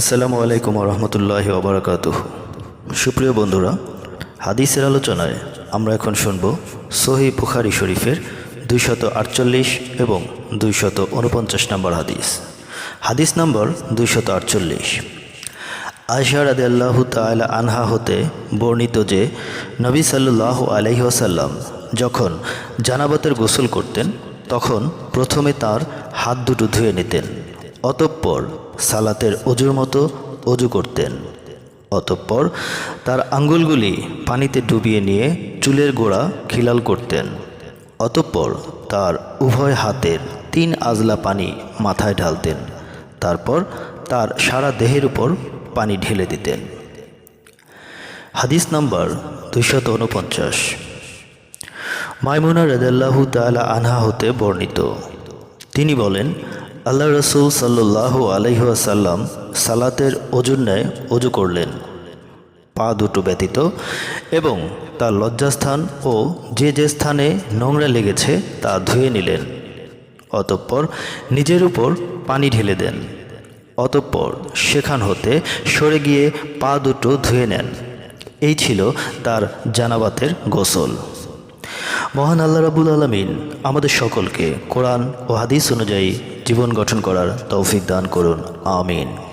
আসসালামু আলাইকুম রহমতুল্লাহ ওবরাকাত সুপ্রিয় বন্ধুরা, হাদিসের আলোচনায় আমরা এখন শুনব সহি বুখারি শরীফের দুইশত আটচল্লিশ এবং দুইশত উনপঞ্চাশ নম্বর হাদিস। হাদিস নম্বর দুইশত আটচল্লিশ। আশার আদি আল্লাহ তালা আনহা হতে বর্ণিত যে, নবী সাল্লাহ আলহিহাসাল্লাম যখন জানাবাতের গোসল করতেন, তখন প্রথমে তার হাত দুটো ধুয়ে নিতেন। অতঃপর সালাতের অজুর মতো অজু করতেন। অতঃপর তার আঙ্গুলগুলি পানিতে ডুবিয়ে নিয়ে চুলের গোড়া খিলাল করতেন। অতঃপর তার উভয় হাতের তিন আজলা পানি মাথায় ঢালতেন। তারপর তার সারা দেহের উপর পানি ঢেলে দিতেন। হাদিস নম্বর দুইশত উনপঞ্চাশ মাইমুনা রেদাল্লাহু তালা আনহা হতে বর্ণিত। তিনি বলেন আল্লাহ রসুল সাল্লাহ আলহিহাসাল্লাম সালাতের অজুর ন্যায় অজু করলেন। পা দুটো ব্যতীত এবং তার লজ্জাস্থান ও যে যে স্থানে নোংরা লেগেছে তা ধুয়ে নিলেন। অতঃপর নিজের উপর পানি ঢেলে দেন। অতঃপর সেখান হতে সরে গিয়ে পা দুটো ধুয়ে নেন। এই ছিল তার জানাবাতের গোসল। মহান আল্লাহ রাবুল আলমিন আমাদের সকলকে কোরআন ও হাদিস অনুযায়ী জীবন গঠন করার তৌফিক দান করুন। আমিন।